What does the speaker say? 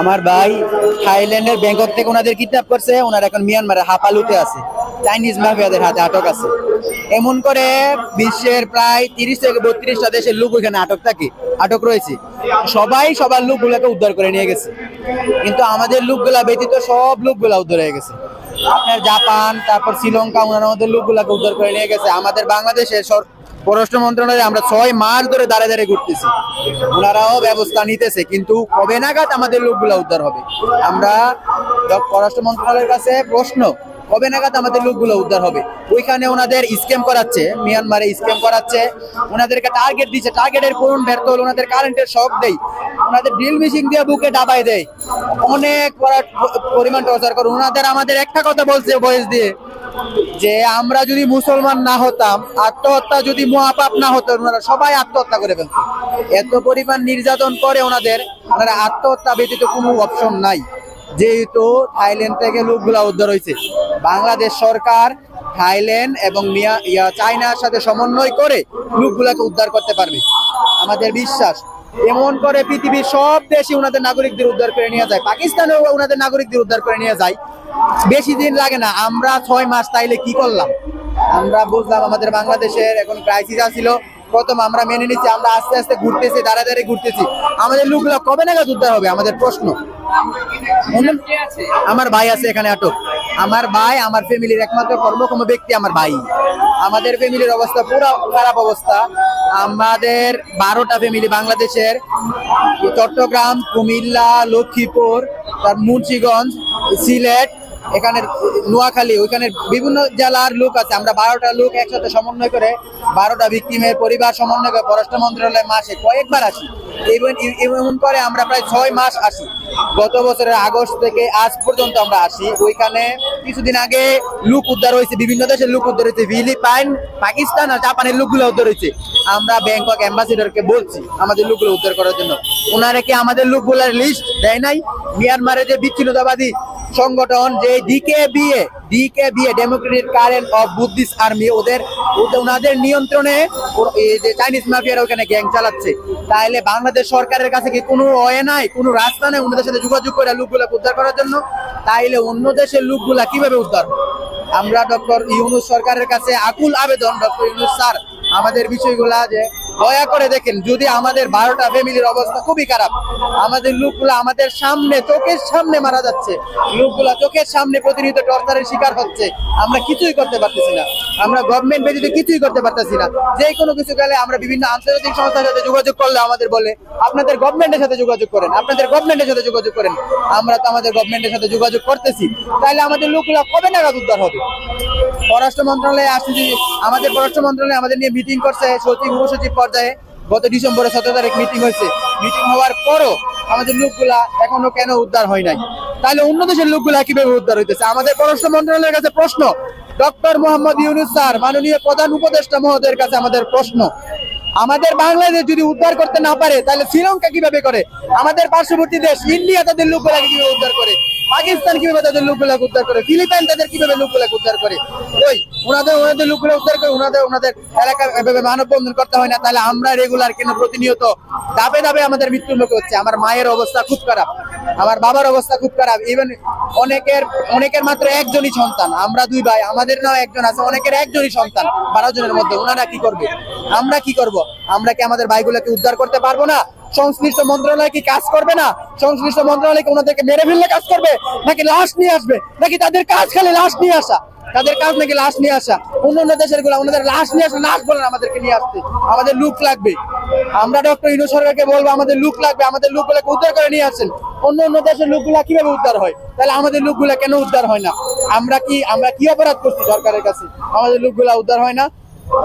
আমার ভাই থাইল্যান্ডের ব্যাংকক থেকে ওনাদের কিডন্যাপ করছে, ওনার এখন মিয়ানমারে হাপালুতে আছে। চাইনিজ মাফিয়াদের হাতে আটক আছে। এমন করে বিশ্বের প্রায় তিরিশ থেকে বত্রিশটা দেশের লোক ওইখানে আটক থাকে, আটক রয়েছে। সবাই সবার লোকগুলোকে উদ্ধার করে নিয়ে গেছে। কিন্তু আমাদের লোকগুলা ব্যতীত সব লোকগুলা উদ্ধার হয়ে গেছে। আপনার জাপান, তারপর শ্রীলঙ্কা, ওনার আমাদের লোকগুলাকে উদ্ধার করে নিয়ে গেছে। আমাদের বাংলাদেশের পররাষ্ট্র মন্ত্রণালয়ে আমরা ছয় মাস ধরে দাঁড়ে দাঁড়িয়ে ঘুরতেছি। ওনারাও ব্যবস্থা নিতেছে, কিন্তু কবে নাগাদ আমাদের লোকগুলো উদ্ধার হবে? আমরা পররাষ্ট্র মন্ত্রণালয়ের কাছে প্রশ্ন, কবে নাগাদ আমাদের লোকগুলো উদ্ধার হবে? ওইখানে ওনাদের স্ক্যাম করাচ্ছে, মিয়ানমারে স্ক্যাম করাচ্ছে, ওনাদেরকে টার্গেট দিচ্ছে টার্গেটের পূরণ ব্যর্থ হলে, ওনাদের কারেন্টের শক দেয়। ওনাদের ড্রিল মেশিন দিয়ে বুকে ডাবাই দেয়। অনেক পরা- পরিমাণ টর্চার করে, ওনাদের আমাদের একটা কথা বলছে বয়স দিয়ে। যে আমরা যদি মুসলমান না হতাম, আত্মহত্যা যদি মহাপাপ না হতো, ওনারা সবাই আত্মহত্যা করে ফেলত। এত পরিমাণ নির্যাতন করে ওনাদের, ওনারা আত্মহত্যা ব্যতীত কোনো অপশন নাই। যেহেতু থাইল্যান্ড থেকে লোকগুলা উদ্ধার হয়েছে বাংলাদেশ সরকার থাইল্যান্ড এবং মিয়া- চায়নার সাথে সমন্বয় করে লোকগুলাকে উদ্ধার করতে পারবে। আমাদের বিশ্বাস, এমন করে পৃথিবীর সব দেশে ওনাদের নাগরিকদের উদ্ধার করে নিয়ে যায়। পাকিস্তানেও ওনাদের নাগরিকদের উদ্ধার করে নিয়ে যায়। বেশি দিন লাগে না, আমরা ছয় মাস তাইলে কি করলাম? আমরা বুঝলাম আমাদের বাংলাদেশের এখন ক্রাইসিস আসছিল প্রথম আমরা মেনে নিচ্ছি আমরা আস্তে আস্তে ঘুরতেছি দাঁড়া দাঁড়িয়ে ঘুরতেছি। আমাদের লোকগুলো কবে নাগাদ উদ্ধার হবে? আমাদের প্রশ্ন। আমার ভাই আছে এখানে আটক। আমার ভাই, আমার ফ্যামিলির একমাত্র কর্মক্ষম ব্যক্তি আমার ভাই। আমাদের ফ্যামিলির অবস্থা পুরো খারাপ অবস্থা। আমাদের বারোটা ফ্যামিলি বাংলাদেশের। চট্টগ্রাম, কুমিল্লা, লক্ষ্মীপুর, তার মুন্সিগঞ্জ, সিলেট এখানে নোয়াখালী, ওইখানের বিভিন্ন জেলার লোক আছে। আমরা বারোটা লোক একসাথে সমন্বয় করে বারোটা ভিক্টিমের পরিবার সমন্বয় করে পররাষ্ট্র মন্ত্রণালয় মাসে কয়েকবার আসি। এমন করে আমরা প্রায় ছয় মাস আসি। গত বছরের আগস্ট থেকে আজ পর্যন্ত আমরা আসি। ওইখানে কিছুদিন আগে লুক উদ্ধার হয়েছে, বিভিন্ন দেশের লুক উদ্ধার হয়েছে। ফিলিপাইন, পাকিস্তান আর জাপানের লোকগুলো উদ্ধার হয়েছে। আমরা ব্যাংকক অ্যাম্বাসিডরকে বলছি আমাদের লোকগুলো উদ্ধার করার জন্য। ওনারা কি আমাদের লোকগুলোর লিস্ট দেয় নাই? মিয়ানমারে যে বিচ্ছিন্নতাবাদী সংগঠন যে D K B A D K B A democratic current of Buddhist army ওদের ওনাদের নিয়ন্ত্রণে যে চাইনিজ মাফিয়ারা ওখানে গ্যাং চালাচ্ছে। তাহলে বাংলাদেশ সরকারের কাছে কি কোনো ওয়ে নাই? কোনো রাস্তা নেই ওনাদের সাথে যোগাযোগ করে লোকগুলা উদ্ধার করার জন্য? তাইলে অন্য দেশের লোকগুলা কীভাবে উদ্ধার? আমরা ডক্টর ইউনুস সরকারের কাছে আকুল আবেদন, ডক্টর ইউনুস স্যার, আমাদের বিষয়গুলা যে দয়া করে দেখেন, যদি আমাদের বারোটা ফ্যামিলির অবস্থা খুবই খারাপ, আমাদের লোকগুলা আমাদের সামনে, চোখের সামনে মারা যাচ্ছে। লোকগুলা চোখের সামনে প্রতিনিয়ত টর্চারের শিকার হচ্ছে। আমরা কিছুই করতে পারতেছি না। আমরা গভর্নমেন্ট ব্যতীত কিছুই করতে পারতেছি না। যে কোনো কিছু গেলে আমরা বিভিন্ন আন্তর্জাতিক সংস্থার সাথে যোগাযোগ করলে আমাদের বলে, আপনাদের গভর্নমেন্টের সাথে যোগাযোগ করেন, আপনাদের গভর্নমেন্টের সাথে যোগাযোগ করেন। আমরা তো আমাদের গভর্নমেন্টের সাথে যোগাযোগ করতেছি। তাহলে আমাদের লোকগুলা কবে নাগাদ উদ্ধার হবে? পররাষ্ট্র মন্ত্রণালয়ে আসছে আমাদের পররাষ্ট্র মন্ত্রণালয়ে আমাদের নিয়ে মিটিং করছে সচিব উপসচিব পর্যায়ে গত ডিসেম্বরে সতেরো তারিখ মিটিং হয়েছে। মিটিং হওয়ার পরও আমাদের লোকগুলা এখনও কেন উদ্ধার হয় নাই? তাহলে অন্য দেশের লোকগুলা কীভাবে উদ্ধার হইতেছে? আমাদের পররাষ্ট্র মন্ত্রণালয়ের কাছে প্রশ্ন। ডক্টর মোহাম্মদ ইউনুস স্যার, মাননীয় প্রধান উপদেষ্টা মহোদয়ের কাছে আমাদের প্রশ্ন। আমাদের বাংলাদেশ যদি উদ্ধার করতে না পারে, তাহলে শ্রীলঙ্কা কীভাবে করে? আমাদের পার্শ্ববর্তী দেশ, ইন্ডিয়া তাদের লোকগুলাকে কীভাবে উদ্ধার করে? পাকিস্তান কীভাবে তাদের লোকগুলাকে উদ্ধার করে? ফিলিপাইন তাদের কীভাবে লোকগুলাকে উদ্ধার করে? ওই, ওনাদের ওনাদের লোকগুলো উদ্ধার করে, ওনাদের ওনাদের এলাকার এভাবে মানববন্ধন করতে হয় না, তাহলে আমরা রেগুলার কেন প্রতিনিয়ত ধাপে ধাপে আমাদের মৃত্যুর লোক হচ্ছে? আমার মায়ের অবস্থা খুব খারাপ, আমার বাবার অবস্থা খুব খারাপ ইভেন অনেকের অনেকের মাত্র একজনই সন্তান। আমরা দুই ভাই, আমাদের নাও একজন আছে, অনেকের একজনই সন্তান। বারো জনের মধ্যে ওনারা কি করবে? আমরা কি করব? আমরা কি আমাদের ভাইগুলোকে উদ্ধার করতে পারব না? সংশ্লিষ্ট মন্ত্রণালয় কি কাজ করবে না? সংশ্লিষ্ট মন্ত্রণালয় কি ওনাদেরকে মেরে ফেললে কাজ করবে? নাকি লাশ নিয়ে আসবে? নাকি তাদের কাজ খালি লাশ নিয়ে আসা? তাদের কাজ নাকি লাশ নিয়ে আসা? অন্য অন্য দেশেরগুলা, ওনাদের লাশ নিয়ে আসা লাশ বলেন আমাদেরকে নিয়ে আসতে। আমাদের লুক লাগবে। আমরা ডক্টর ইনু সরকারকে বলব, আমাদের লুক লাগবে, আমাদের লোকগুলোকে উদ্ধার করে নিয়ে আসেন। অন্য অন্য দেশের লোকগুলা কীভাবে উদ্ধার হয়? তাহলে আমাদের লোকগুলা কেন উদ্ধার হয় না? আমরা কি আমরা কি অপরাধ করছি সরকারের কাছে? আমাদের লোকগুলা উদ্ধার হয় না।